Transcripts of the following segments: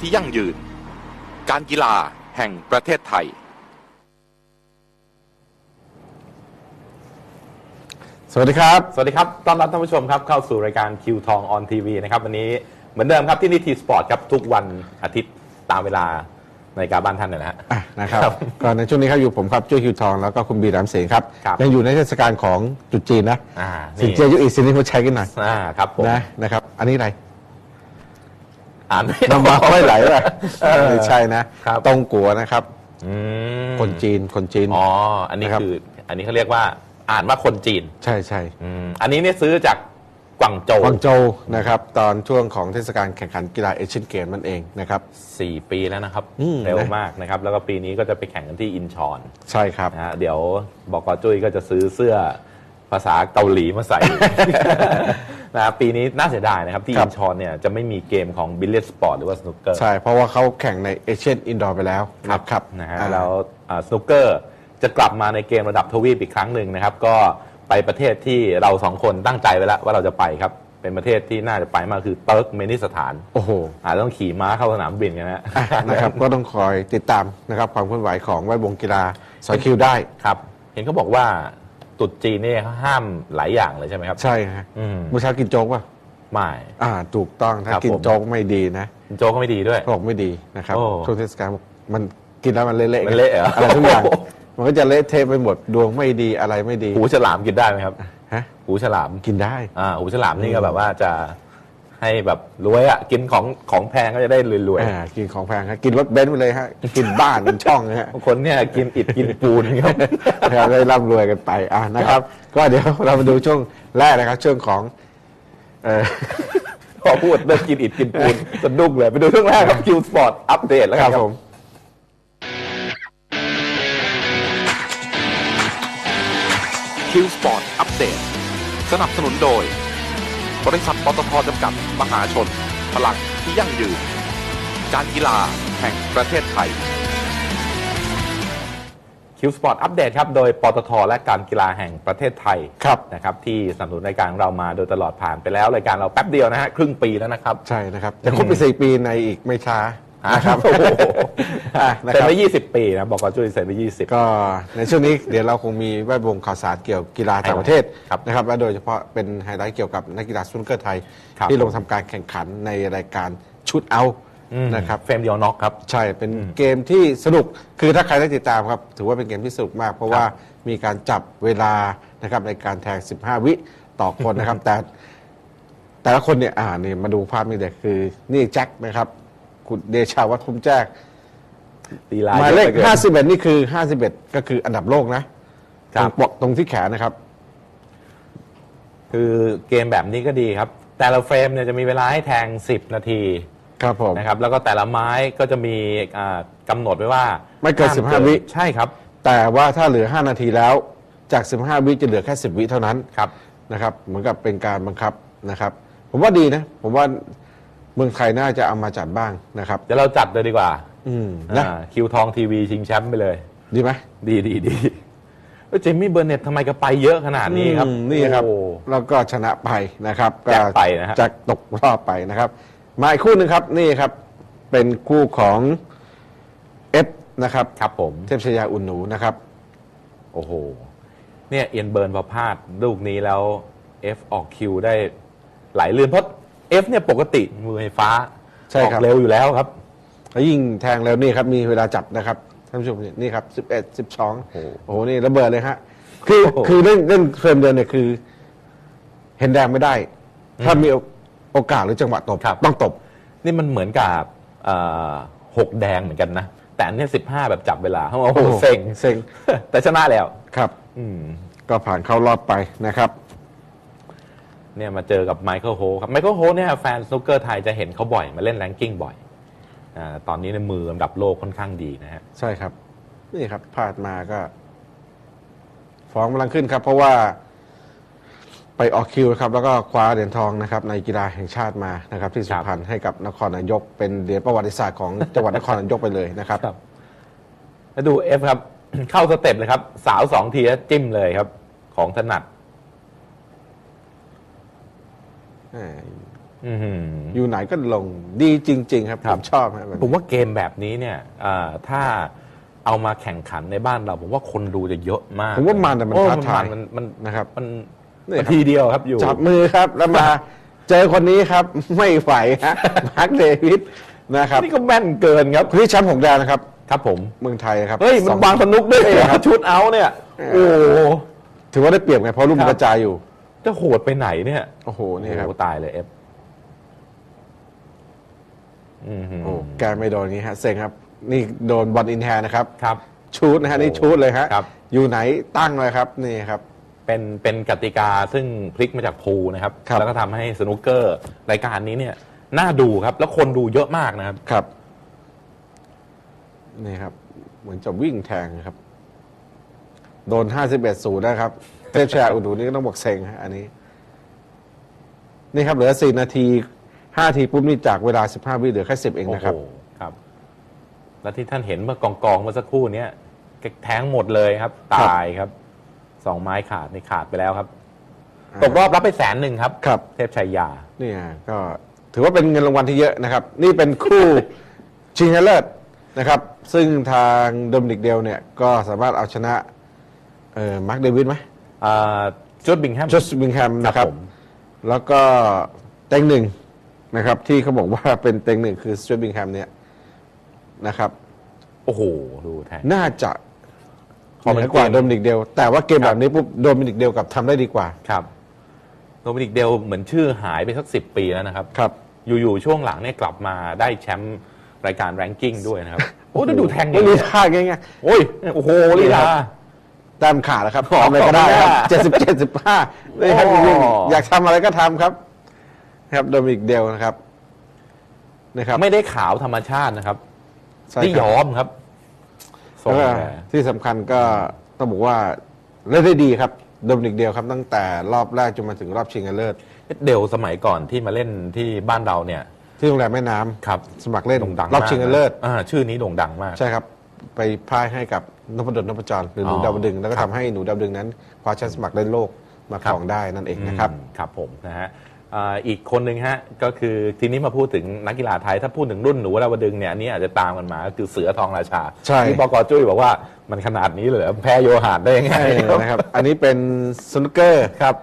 ที่ยั่งยืน การกีฬาแห่งประเทศไทย สวัสดีครับ สวัสดีครับ ต้อนรับท่านผู้ชมครับเข้าสู่รายการคิวทองออนทีวีนะครับวันนี้เหมือนเดิมครับที่นี่ทีสปอร์ตครับทุกวันอาทิตย์ตามเวลาในการบ้านท่านนะฮะอะนะครับครับก่อนในช่วงนี้ครับอยู่ผมครับจุ้ยคิวทองแล้วก็คุณบีรามเสงครับครับยังอยู่ในเทศกาลของตรุษจีนนะอ่าสินเจียยุอีกสินนี้มาใช้กันหน่อยอ่าครับผมนะนะครับ อันนี้อะไร อ่านไม่อน้ำอกมาไม่ไหลเลยเออไม่ใช่นะครับตรงกัวนะครับ อืมคนจีนคนจีน อ๋ออันนี้นะครับ คือ อันนี้เขาเรียกว่าอ่านว่าคนจีนใช่ใช่อืมอันนี้เนี่ยซื้อจากกวางโจวกวางโจวนะครับ ตอนช่วงของเทศกาลแข่งขันกีฬาเอเชียนเกมนั่นเองนะครับ สี่ปีแล้วนะครับอืม เร็วนะมากนะครับ แล้วก็ปีนี้ก็จะไปแข่งกันที่อินชอนใช่ครับ นะฮะเดี๋ยวบอกกจุ้ยก็จะซื้อเสื้อภาษาเกาหลีมาใส่ นะปีนี้น่าเสียดายนะครับ ที่ครัอิบนชอนเนี่ยจะไม่มีเกมของบิลเลียสปอร์ตหรือว่าสนุกเกอร์ ใช่ เพราะว่าเขาแข่งในเอเชียนอินดอร์ไปแล้วนะครับนะฮะอ่า แล้วสนุกเกอร์จะกลับมาในเกมระดับทวีปอีกครั้งหนึ่งนะครับ ก็ไปประเทศที่เราสองคนตั้งใจไว้แล้วว่าเราจะไปครับ เป็นประเทศที่น่าจะไปมากคือเติร์กเมนิสถานโอ้โห อาจจะต้องขี่ม้าเข้าสนามบินกันนะฮะอะนะครับก็ต้องคอยติดตามนะครับความเคลื่อนไหวของแวดวงกีฬาสอยคิวได้ ครับ เห็นเขาบอกว่า ตรุดจีนเนี่ยเขาห้ามหลายอย่างเลยใช่ไหมครับ ใช่ฮะอืมเมื่อเช้ากินโจ๊กป่ะไม่ อ่า ถูกต้องถ้าครับกินผม โจ๊กไม่ดีนะโจก็ไม่ดีด้วย เขาบอกไม่ดีนะครับโอ้ช่วงเทศกาลมันกินแล้วมันเละๆมันเละเหรออะไรทุกอย่างโอ้โหมันก็จะเละเทะไปหมดดวงไม่ดีอะไรไม่ดีหูฉลามกินได้ไหมครับ ฮะหูฉลาม กินได้ อ่าหูฉลามนี่ก็แบบว่าจะ ให้แบบรวยอะกินของของแพงก็จะได้รวยอ่ากินของแพงครับกินรถเบนซ์ไปเลยฮะกินบ้านกินช่องนะฮะๆบางคนเนี่ยกินอิฐกินปูนครับเราได้ร่ำรวยกันไปอ่านะครับ ก็เดี๋ยวเรามาดูช่วงแรกนะครับ ช่วงของเอ่อ พอพูดเรื่องกินอิฐกินปูนสะดุ้งเลยไปดูเรื่องแรกครับคิวสปอร์ตอัปเดตแล้วคกัรันบครับ ผม Q Sport Update สนับสนุนโดย บริษัทปตทจำกัดมหาชน พลังที่ยั่งยืน การกีฬาแห่งประเทศไทยคิวสปอร์ตอัปเดตครับ โดยปตท และการกีฬาแห่งประเทศไทยครับนะครับที่สนับสนุนรายการของเรามาโดยตลอดผ่านไปแล้ว รายการเราแป๊บเดียวนะฮะ ครึ่งปีแล้วนะครับ ใช่นะครับ จะครบไปสี่ปีในอีกไม่ช้านะ ครับโอ้โหอะนะคเซ็นรับไป20ปีนะบอกกจุ้ยเซ็นไป20ก็ในช่วงนี้เดี๋ยวเราคงมีแวดวงข่าวสารเกี่ยวกับกีฬาต่างประเทศครับนะครับและโดยเฉพาะเป็นไฮไลท์เกี่ยวกับนักกีฬาสนุกเกอร์ไทยครับที่ลงทำการแข่งขันในรายการชุดเอาอืมนะครับเฟรมเดียวน็อกครับ ใช่เป็นเกมที่สนุกคือถ้าใครได้ติดตามครับถือว่าเป็นเกมที่สนุกมาก เพราะว่ามีการจับเวลานะครับในการแทง 15 วิต่อคนนะครับแต่แต่ละคนเนี่ยอ่านี่มาดูภาพนี่เด็กคือนี่แจ็คนะครับ คุณเดชาวัฒน์คุ้มแจ้งตีลาหมายเลขยอะหลือกิน51นี่คือ51ก็คืออันดับโลกนะครับตรงปกตรงที่แขนนะครับ คือเกมแบบนี้ก็ดีครับ แต่ละเฟรมเนี่ยจะมีเวลาให้แทง 10 นาทีครับผมนะครับ แล้วก็แต่ละไม้ก็จะมีอ่ากำหนดไว้ว่า ไม่เกินห้15 วิใช่ครับ แต่ว่าถ้าเหลือ 5 นาทีแล้วจาก 15 วิจะเหลือแค่ 10 วิเท่านั้นครับนะครับ เหมือนกับเป็นการบังคับนะครับ ผมว่าดีนะ ผมว่า เมืองไทยน่าจะเอามาจัดบ้างนะครับ เดี๋ยวเราจัดเลยดีกว่า อืมนะอ่าคิวทองทีวีชิงแชมป์ไปเลย ดีไหมดีดีดีเอ้ยเจมี่เบอร์เน็ตทำไมก็ไปเยอะขนาดนี้ครับอืมนี่ครับ โอ้ แล้วก็ชนะไปนะครับแจ็คไปนะฮะจะตกรอบไปนะครับ มาอีกคู่หนึ่งครับนี่ครับ เป็นคู่ของเอฟนะครับ ครับผม เทพชยาอุ่นหนูนะครับ โอ้โห เนี่ยเอียนเบิร์นพอพลาดลูกนี้แล้ว F ออกคิวได้ไหลลื่นเพราะ F เนี่ยปกติมือไฟฟ้าใช่ออครับ กเร็วอยู่แล้วครับ แล้วยิ่งแทงแล้วนี่ครับมีเวลาจับนะครับท่านผู้ชมนี่ครับสิบเอ็ดสิบสองโอ้โหโอ้โหนี่ระเบิดเลยฮะคือโอ้โห คือเล่นเล่นเฟรมเดียวเนี่ยคือ เห็นแดงไม่ได้ ถ้ามีโอกาสหรือจังหวะตบครับ ต้องตบ นี่มันเหมือนกับเอ่อหกแดงเหมือนกันนะ แต่อันเนี้สิบห้าแบบจับเวลาโอ้โหโอ้โหเซ็งเซ็ง แต่ชนะแล้ว ครับ อืม ก็ผ่านเข้ารอบไปนะครับ เนี่ยมาเจอกับไมเคิลโฮครับไมเคิลโฮเนี่ยแฟนสนุกเกอร์ไทยจะเห็นเขาบ่อยมาเล่นแรงกิ้งบ่อยอาตอนนี้ในมืออันดับโลกค่อนข้างดีนะฮะใช่ครับ นี่ครับพลาดมาก็ ฟ้องกำลังขึ้นครับ เพราะว่าไปออกคิวนะครับแล้วก็คว้าเหรียญทองนะครับในกีฬาแห่งชาติมานะครับ ที่สุครับพรรณให้กับนครนายก เป็นเหรียญประวัติศาสตร์ของจังหวัดนครนายกไปเลยนะครับครับแล้วดู F ครับ เข้าสเต็ปเลยครับ สาวสองทีแล้วจิ้มเลยครับ ของถนัด แหม อื้อหืออยู่ไหนก็ลงดีจริง ๆ ครับคผรับมชอบครับแบบผมนี้ว่าเกมแบบนี้เนี่ยเอ่อถ้าเอามาแข่งขันในบ้านเรา ผมว่าคนดูจะเยอะมาก ผมว่ามันแต่มันโอ้ท้าทายมันมันนะครับ มันนี่มันครับทีเดียวครับอยู่จับมือครับแล้วมาเจอคนนี้ครับไม่ไหวฮะมาร์คเดวิดนะครับนี่ก็แม่นเกินครับคนที่แชมป์หกแดนนะครับ ครับผมเมืองไทยครับเฮ้ยมันสองวางสนุกด้วยนี่ครับชุดเอาเนี่ยโอ้โหถือว่าได้เปรียบไงเพราะลูกมันครับกระจายอยู่ จะโหดไปไหนเนี่ยโอ้โหนี่ครับโอ้โหตายเลยเอฟอืมโอ้แกไม่โดนอย่างนี้ฮะเซ็งครับ นี่โดนบอลอินแฮร์นะครับครับชูดนะฮะนี่โอ้ชูดเลยฮะครับอยู่ไหนตั้งเลยครับนี่ครับเป็นเป็นกติกาซึ่งพลิกมาจากพูลนะครับครับแล้วก็ทำให้สนุกเกอร์รายการนี้เนี่ย น่าดูครับ แล้วคนดูเยอะมากนะครับครับนี่ครับ เหมือนจะวิ่งแทงนะครับ โดนห้าสิบเอ็ดศูนย์นะครับ เทพชายอุดูนี่ก็ต้องบอกเซ็งฮะอันนี้ นี่ครับเหลือสี่นาทีห้าทีปุ๊บนี่จากเวลาสิบห้าวิเหลือแค่สิบเองนะครับโอ้โหครับ แล้วที่ท่านเห็นเมื่อกองกองๆเมื่อสักครู่เนี้ยแทงหมดเลยครับ ตายครับสองไม้ขาดนี่ขาดไปแล้วครับตกรอบรับไปแสนหนึ่งครับ ครับ เทพชัยยา เนี่ยก็ถือว่าเป็นเงินรางวัลที่เยอะนะครับ นี่เป็นคู่ ชิงชนะเลิศนะครับ ซึ่งทางโดมินิกเดลเนี่ยก็สามารถเอาชนะเอ่อมาร์คเดวิดไหมอ่า จูดบิงแฮม จอสบิงแฮมนะครับ ผม แล้วก็เต็งหนึ่งนะครับ ที่เขาบอกว่าเป็นเต็งหนึ่งคือส t ต a บิงแฮมเนี่ยนะครับ โอ้โห ดูแทงน่าจะพอเหมันนือกว่าเกมโดมินิกเดล แต่ว่าเกมครัแบบบนี้ปุ๊บโดมินิกเดลกลับทำได้ดีกว่าครับโดมินิกเดลเหมือนชื่อหายไปสักสิบปีแล้วนะครับ ครับ อยู่ๆช่วงหลังเนี่ยกลับมาได้แชมป์รายการแรงกิ้งด้วยนะครับ โอ้ดูดูแทงไม่ดีรู้ท่าง่ายโอ้ย โอ้โหลีลาๆ แต้มขาดแล้วครับอ๋อทำอะไรก็ได้ครับขอบคุณเจ็ดสิบเจ็ดสิบห้านี่ครับอ๋อจริงๆอยากทำอะไรก็ทำครับนะครับโดมินิกเดลนะครับนะครับ ไม่ได้ขาวธรรมชาตินะครับใช่นี่ครับย้อมครับทรงแล้วก็แกที่สำคัญก็ต้องบอกว่าเล่นได้ดีครับโดมินิกเดลครับตั้งแต่รอบแรกจนมาถึงรอบชิงชนะเลิศเดลสมัยก่อนที่มาเล่นที่บ้านเราเนี่ย ที่โรงแรมแม่น้ำครับ สมัครเล่นโด่งดังรอบมากชิงชนะเลิศอ่าชื่อนี้โด่งดังมาก ใช่ครับ ไปพ่ายให้กับ นพดลนพจรหรือหนูอ๋อดาวดึงส์แล้วก็ครัทำบให้หนูดาวดึงส์นั้นคว้าแชมป์สมัครเล่นโลกมาครองได้นั่นเองนะครับอืมครับผมนะฮะอ่าอีกคนหนึ่งฮะก็คือทีนี้มาพูดถึงนักกีฬาไทย ถ้าพูดถึงรุ่นหนูดาวดึงเนี่ยอันนี้อาจจะตามกันมาก็คือเสือทองราชาใช่ที่บกจุ้ยบอกว่ามันขนาดนี้เลยเหรอแพ้โยหานได้ยังไงใช่นะครับอันนี้เป็นสนุกเกอร์ครับ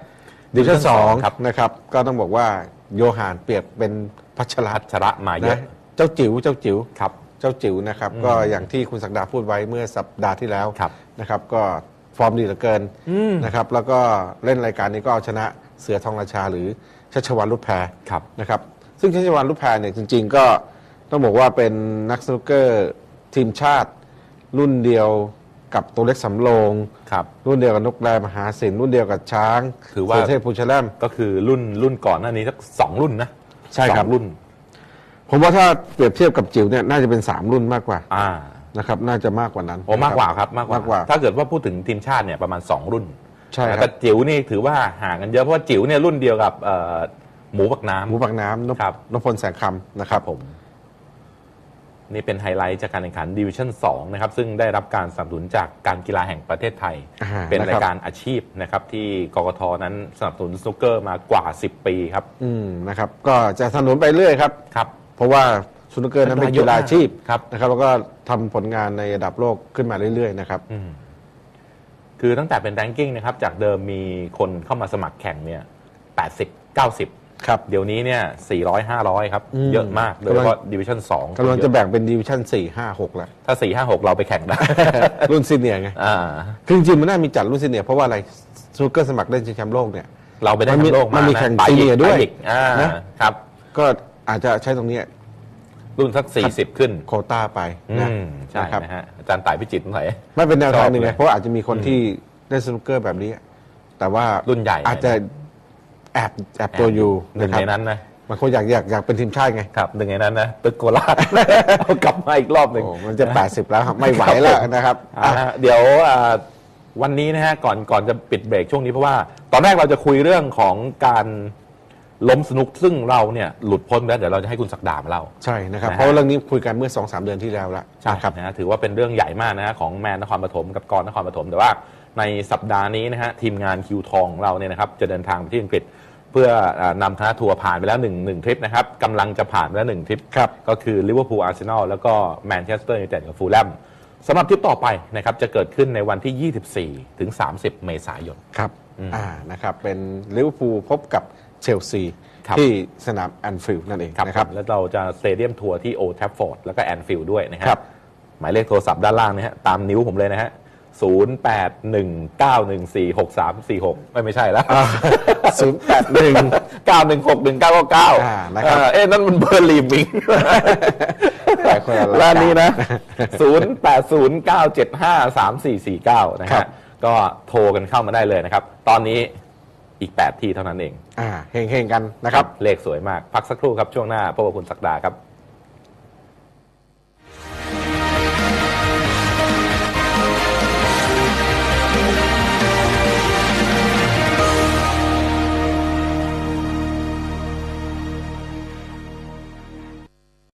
ดิวิชั่นสองครับนะครับก็ต้องบอกว่าโยฮานเปรียบเป็นพัชรัพัตน์ชระมาเยนะอะเจ้าจิ๋วเจ้าจิ๋วครับ เจ้าจิ๋วนะครับ ก็อย่างที่คุณศักดาพูดไว้เมื่อสัปดาห์ที่แล้วครับนะครับ ก็ฟอร์มดีเหลือเกินนะครับ แล้วก็เล่นรายการนี้ก็เอาชนะเสือทองราชาหรือชัชวานรุดแพรครับนะครับ ซึ่งชัชวานรุดแพรเนี่ยจริง ๆ ก็ต้องบอกว่าเป็นนักสนุกเกอร์ทีมชาติรุ่นเดียวกับตัวเล็กสำโรงครับรุ่นเดียวกับนกแรมหาสินรุ่นเดียวกับช้าง ถือว่าเสืเทพพูชแลมก็คือรุ่นรุ่นก่อนหน้านี้สักสองรุ่นนะ ใช่ครับสองรุ่น ผมว่าถ้าเปรียบเทียบกับจิ๋วเนี่ยน่าจะเป็นสามรุ่นมากกว่าอ่านะครับน่าจะมากกว่านั้นโอ้มากกว่าครับมากมากกว่า ถ้าเกิดว่าพูดถึงทีมชาติเนี่ยประมาณ 2 รุ่นใช่ครับแต่จิ๋วนี่ถือว่าห่างกันเยอะเพราะว่าจิ๋วเนี่ยรุ่นเดียวกับเอ่อหมูปักน้ำ หมูปากน้ำนพครับ นพพลแสงคำนะครับ ผม นี่เป็นไฮไลท์จากการแข่งขันดิวิชั่น2นะครับ ซึ่งได้รับการสนับสนุนจากการกีฬาแห่งประเทศไทย อ่าเป็นนะครับรายการอาชีพนะครับ ที่กกทนั้นสนับสนุนสนุกเกอร์มากว่า 10 ปีครับ อืมนะครับ ก็จะสนับสนุนไปเรื่อยครับ ครับ เพราะว่าสนุกเกอร์นั้นเป็นกีฬาอาชีพครับ นะครับแล้วก็ทำผลงานในระดับโลกขึ้นมาเรื่อยๆนะครับอืมคือตั้งแต่เป็นแรงกิ้งนะครับ จากเดิมมีคนเข้ามาสมัครแข่งเนี่ย80 90ครับเดี๋ยวนี้เนี่ย400 500ครับอืมเยอะมากโดยเฉพาะดิวิชั่น2กำลังจะแบ่งเป็นดิวิชั่นสี่ห้าหกแล้ว ถ้า4 5 6เราไปแข่งได้ รุ่นซีเนียร์ไงอ่าคือจริงๆมันน่ามีจัดรุ่นซีเนียร์เพราะว่าอะไรสนุกเกอร์สมัครเล่นชิงแชมป์โลกเนี่ย เราไปได้มันมีแชมป์โลกมันมามีนะแข่งปาซีเนียร์ด้วยปาอ่านะครับก็ อาจจะใช้ตรงเนี้ย รุ่นสัก 40 ขึ้นโควต้าไปอืนะมใช่นะครับนะฮะอาจารย์ต่ายพิจิตรหน่อย ไม่เป็นแนวทางหนึ่งชอบไงเลยเพราะว่าอาจจะมีคนที่เล่นสนุกเกอร์แบบนี้ แต่ว่ารุ่นใหญ่ อาจจะแอบแอบตัวอยู่หนึ่นะงครับในนั้นนะบางคนอยากอยากอยากเป็นทีมชาติไง ครับหนึ่งในนั้นนะตึกโกราชเอากลับมาอีกรอบหนึ่ง โอ้มันจะ 80 แล้วครับไม่ไหวแล้วนะครับอ่าอะฮะเดี๋ยวอ่าวันนี้นะฮะก่อนก่อนจะปิดเบรกช่วงนี้เพราะว่า ตอนแรกเราจะคุยเรื่องของการ ล้มสนุกซึ่งเราเนี่ยหลุดพ้นไปแล้วเดี๋ยวเราจะให้คุณศักดามาเล่า ใช่นะครับนะฮะเพราะว่าเรื่องนี้คุยกันเมื่อ2-3เดือนที่แล้วละใช่นะครับนะฮะถือว่าเป็นเรื่องใหญ่มากนะฮะของแมนนครปฐมกับกรนครปฐมแต่ว่าในสัปดาห์นี้นะฮะทีมงานคิวทองของเราเนี่ยนะครับจะเดินทางไปที่อังกฤษ เพื่อเอ่อนำคณะทัวร์ผ่านไปแล้วหนึ่งหนึ่งทริปนะครับกำลังจะผ่านไปแล้วหนึ่งทริปครับก็คือลิเวอร์พูลอาร์เซนอลแล้วก็แมนเชสเตอร์ยูไนเต็ดกับฟูลแลมสำหรับทริปต่อไปนะครับจะเกิดขึ้นในวันที่ 24ถึง30 เมษายนครับอืมอ่านะครับเป็นลิเวอร์พูลพบกับ เชลซีครับที่สนามแอนฟิลด์นั่นเองนะครับ แล้วเราจะสเตเดียมทัวร์ที่โอทัฟฟอร์ดแล้วก็แอนฟิลด์ด้วยนะฮะครับหมายเลขโทรศัพท์ด้านล่างนะฮะตามนิ้วผมเลยนะฮะ0 8 1 9 1 4 6 3 4 6 ไม่ไม่ใช่แล้ว ศูนย์แปดหนึ่ง 9 1 6 1 9 9 9อ่านะครับ เอ๊ะนั่นมันเบอร์ลีมิงแต่คนละรายการร้านนี้นะ 0 8 0 9 7 5 3 4 4 9 นะครัฮะบ ก็โทรกันเข้ามาได้เลยนะครับ ตอนนี้ อีก 8 ที่เท่านั้นเอง อ่าเฮงๆกันนะครับ เลขสวยมาก พักสักครู่ครับ ช่วงหน้าพบกับคุณศักดาครับ